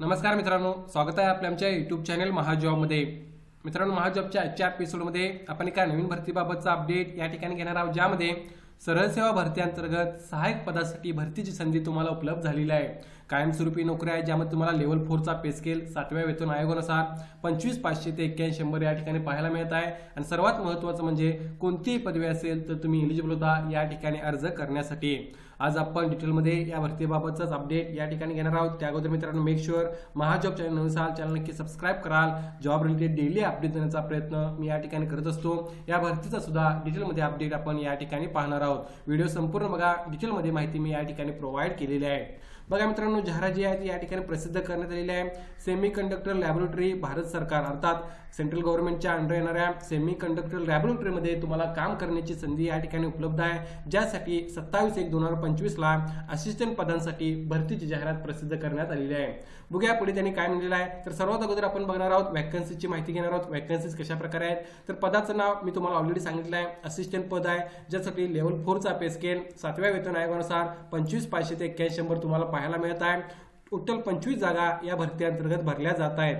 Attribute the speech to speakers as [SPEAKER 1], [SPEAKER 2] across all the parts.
[SPEAKER 1] नमस्कार मित्रांनो स्वागत आहे आपल्या आमच्या युट्यूब चॅनल महाजॉबमध्ये. मित्रांनो महाजॉबच्या आजच्या एपिसोडमध्ये आपण एका नवीन भरतीबाबतचा अपडेट या ठिकाणी घेणार आहोत ज्यामध्ये सरळ सेवा भरती अंतर्गत सहाय्यक पदासाठी भरतीची संधी तुम्हाला उपलब्ध झालेली आहे. कायमस्वरूपी नोकऱ्या आहे ज्यामध्ये तुम्हाला लेवल फोरचा पे स्केल सातव्या वेतन आयोगानुसार पंचवीस पाचशे ते एक्क्याऐंशी शंभर या ठिकाणी पाहायला मिळत आहे. आणि सर्वात महत्त्वाचं म्हणजे कोणतीही पदवी असेल तर तुम्ही एलिजिबल होता या ठिकाणी अर्ज करण्यासाठी. आज आपण डिटेलमध्ये या भरतीबाबतचाच अपडेट या ठिकाणी घेणार आहोत. त्या अगोदर मित्रांनो मेक शुअर महाजॉब चॅनल नवीन असाल चॅनल नक्की सबस्क्राईब कराल. जॉब रिलेटेड डेली अपडेट देण्याचा प्रयत्न मी या ठिकाणी करत असतो. या भरतीचा सुद्धा डिटेलमध्ये अपडेट आपण या ठिकाणी पाहणार आहोत. व्हिडिओ संपूर्ण बघा. डिटेलमध्ये माहिती मी या ठिकाणी प्रोव्हाइड केलेली आहे. बघा मित्रांनो जाहिरात जी आहे ती या ठिकाणी प्रसिद्ध करण्यात आलेली आहे. सेमी कंडक्टर लॅबोरेटरी भारत सरकार. अर्थात सेंट्रल गव्हर्नमेंटच्या अंडर येणाऱ्या सेमी कंडक्टर लॅबोरेटरीमध्ये तुम्हाला काम करण्याची संधी या ठिकाणी उपलब्ध आहे. ज्यासाठी सत्तावीस एक दोन हजार पंचवीसला असिस्टंट पदांसाठी भरतीची जाहिरात प्रसिद्ध करण्यात आलेली आहे. बघूया पुढे त्यांनी काय म्हणलेलं आहे. तर सर्वात अगोदर आपण बघणार आहोत वॅकन्सीची माहिती घेणार आहोत. वॅकन्सीज कशा प्रकारे आहेत? तर पदाचं नाव मी तुम्हाला ऑलरेडी सांगितलं आहे. असिस्टंट पद आहे. ज्यासाठी लेवल फोरचा पे स्केल सातव्या वेतन आयोगानुसार पंचवीस पाचशे ते एक्क्याऐंशी शंभर तुम्हाला पाहायला मिळत आहे टोटल पंचवीस जागा या भरती अंतर्गत भरल्या जात आहेत.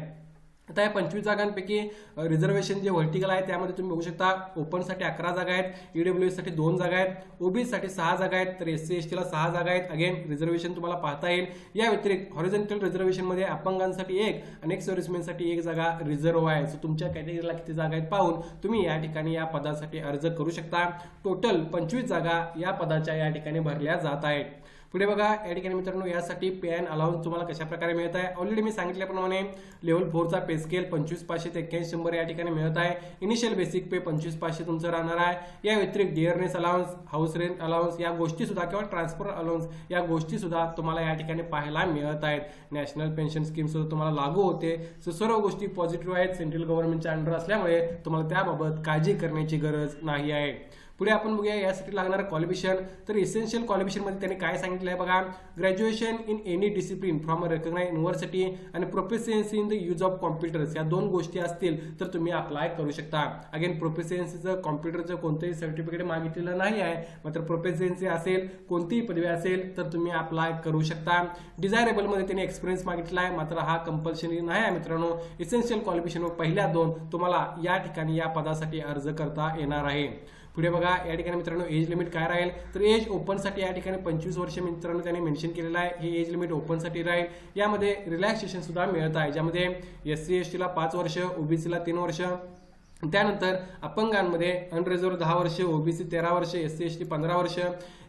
[SPEAKER 1] आता या पंचवीस जागांपैकी रिझर्वेशन जे व्हर्टिकल आहे त्यामध्ये तुम्ही बघू शकता ओपनसाठी अकरा जागा आहेत ईडब्ल्यू साठी दोन जागा आहेत ओबीसीसाठी सहा जागा आहेत तर एस सी एस टीला सहा जागा आहेत. अगेन रिझर्वेशन तुम्हाला पाहता येईल. या व्यतिरिक्त हॉरिझेंटल रिझर्वेशनमध्ये अपंगांसाठी एक आणि एक सर्व्हिसमॅनसाठी एक जागा रिझर्व आहे. सो तुमच्या कॅटेगरीला किती जागा आहेत पाहून तुम्ही या ठिकाणी या पदासाठी अर्ज करू शकता. टोटल पंचवीस जागा या पदाच्या या ठिकाणी भरल्या जात आहेत. पुढे बघा या ठिकाणी मित्रांनो यासाठी पे अँड अलाउन्स तुम्हाला कशा प्रकारे मिळत आहे ऑलरेडी मी सांगितल्याप्रमाणे लेवल फोरचा पे स्केल पंचवीस पाचशे ते एक्क्याऐंशी शंभर या ठिकाणी मिळत आहे. इनिशियल बेसिक पे पंचवीस पाचशे तुमचं राहणार आहे. या व्यतिरिक्त dearness allowance house rent allowance या गोष्टी सुद्धा किंवा ट्रान्सफर अलाउन्स या गोष्टी सुद्धा तुम्हाला या ठिकाणी पाहायला मिळत आहेत. नॅशनल पेन्शन स्कीम सुद्धा तुम्हाला लागू होते. सो सर्व गोष्टी पॉझिटिव्ह आहेत. सेंट्रल गव्हर्नमेंटच्या अंडर असल्यामुळे तुम्हाला त्याबाबत काळजी करण्याची गरज नाही आहे. पुढे आपण बघूया यासाठी लागणारं क्वालिफिकेशन तर इसेन्शियल क्वालिफिकेशनमध्ये त्यांनी काय सांगितलं आहे बघा? Graduation in any discipline from a recognise university आणि proficiency in the use of computers या दोन गोष्टी असतील तर तुम्ही अप्लाय करू शकता. अगेन प्रोफेसियन्सीचं कॉम्प्युटरचं कोणतंही सर्टिफिकेट मागितलेलं नाही आहे. मात्र प्रोफेसियन्सी असेल कोणतीही पदवी असेल तर तुम्ही अप्लाय करू शकता. डिझायरेबलमध्ये त्यांनी एक्सपिरियन्स मागितला आहे मात्र हा कंपल्सरी नाही आहे मित्रांनो. इसेन्शियल क्वालिफिकेशन पहिल्या दोन तुम्हाला या ठिकाणी या पदासाठी अर्ज करता येणार आहे. पुढे बघा या ठिकाणी मित्रांनो एज लिमिट काय राहील? तर एज ओपनसाठी या ठिकाणी पंचवीस वर्ष मित्रांनो त्याने मेन्शन केलेलं आहे. हे एज लिमिट ओपनसाठी राहील. यामध्ये रिलॅक्सेशन सुद्धा मिळत आहे. ज्यामध्ये एस सी एस टीला पाच वर्ष ओबीसीला तीन वर्ष. त्यानंतर अपंगांमध्ये अनरिझर्व दहा वर्ष ओबीसी तेरा वर्ष एस सी एस टी पंधरा वर्ष.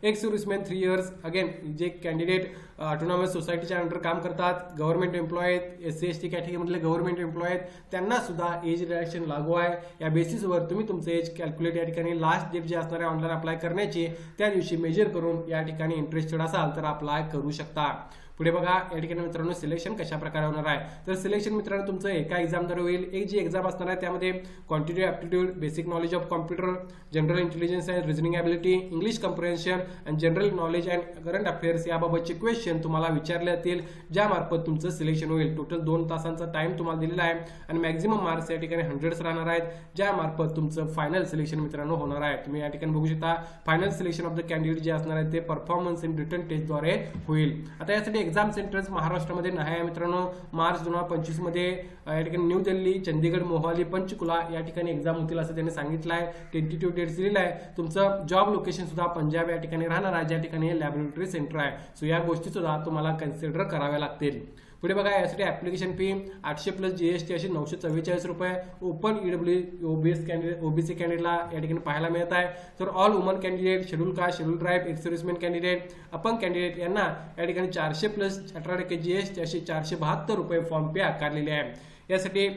[SPEAKER 1] Ex serviceman three years again जे कॅन्डिडेट ऑटोनॉमस सोसायटीच्या अंडर काम करतात गव्हर्नमेंट एम्प्लॉय आहेत एस सी एस टी कॅटेगरीमधले गव्हर्नमेंट एम्प्लॉय आहेत त्यांना सुद्धा एज रिडक्शन लागू आहे. या बेसिसवर तुम्ही तुमचं एज कॅल्क्युलेट या ठिकाणी लास्ट डेट जे असणार आहे ऑनलाईन अप्लाय करण्याची त्या दिवशी मेजर करून या ठिकाणी इंटरेस्टेड असाल तर अप्लाय करू शकता. पुढे बघा या ठिकाणी मित्रांनो सिलेक्शन कशा प्रकारे होणार आहे? तर सिलेक्शन मित्रांनो तुमचं एका एक्झामद्वारे होईल. एक जी एक्झाम असणार आहे त्यामध्ये quantity aptitude basic knowledge of computer general intelligence and reasoning ability English comprehension and general knowledge and current affairs याबाबतचे क्वेश्चन तुम्हाला विचारले जातील ज्यामार्फत तुमचं सिलेक्शन होईल. टोटल दोन तासांचा टाइम तुम्हाला दिलेला आहे आणि मॅक्झिमम मार्क्स या ठिकाणी हंड्रेड्स राहणार आहेत ज्यामार्फत तुमचं फायनल सिलेक्शन मित्रांनो होणार आहे. तुम्ही या ठिकाणी बघू शकता final selection of the candidate जे असणार आहे ते परफॉर्मन्स इन रिटर्न टेस्टद्वारे होईल. आता यासाठी एक्झाम सेंटर्स महाराष्ट्रामध्ये नाही आहे मित्रांनो. मार्च दोन हजार पंचवीसमध्ये या ठिकाणी न्यू दिल्ली चंदीगड मोहाली पंचकुला या ठिकाणी एक्झाम होतील असं त्यांनी सांगितलं आहे. टेंटेटिव्ह डेट्स दिलेला आहे. तुमचं जॉब लोकेशन सुद्धा पंजाब या ठिकाणी राहणार आहे ज्या ठिकाणी लॅबोरेटरी सेंटर आहे. सो या गोष्टी सुद्धा तुम्हाला कन्सिडर कराव्या लागतील. पुढे बघा यासाठी ऍप्लिकेशन फी आठशे प्लस जीएसटी अशी नऊशे चव्वेचाळीस रुपये. Open EW OBS candidate OBC कॅन्डिडेटला या ठिकाणी पाहायला मिळत आहे. तर all woman candidate schedule caste schedule tribe ex candidate अपंग कॅन्डिडेट यांना या ठिकाणी चारशे प्लस अठरा टक्के जीएसटी अशी चारशे बहात्तर रुपये फॉर्म पे आकारलेले आहे. यासाठी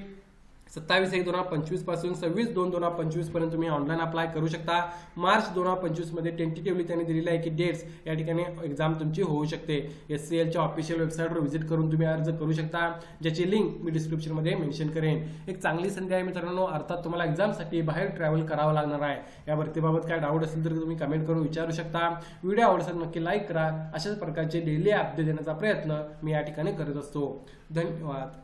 [SPEAKER 1] सत्तावीस एक दोन हजार पंचवीसपासून सव्वीस दोन दोन हजार पंचवीसपर्यंत तुम्ही ऑनलाईन अप्लाय करू शकता. मार्च दोन हजार पंचवीसमध्ये टेंटेटिव्हली त्यांनी दिलेलं आहे की डेट्स या ठिकाणी एक्झाम तुमची होऊ शकते. एस सी एलच्या ऑफिशियल वेबसाईटवर व्हिजिट करून तुम्ही अर्ज करू शकता ज्याची लिंक मी डिस्क्रिप्शनमध्ये मेन्शन करेन. एक चांगली संधी आहे मित्रांनो अर्थात तुम्हाला एक्झामसाठी बाहेर ट्रॅव्हल करावं लागणार आहे. या भरतीबाबत काय डाऊट असेल तर तुम्ही कमेंट करून विचारू शकता. व्हिडिओ आवडसाल नक्की लाईक करा. अशाच प्रकारचे डेली अपडेट देण्याचा प्रयत्न मी या ठिकाणी करत असतो. धन्यवाद.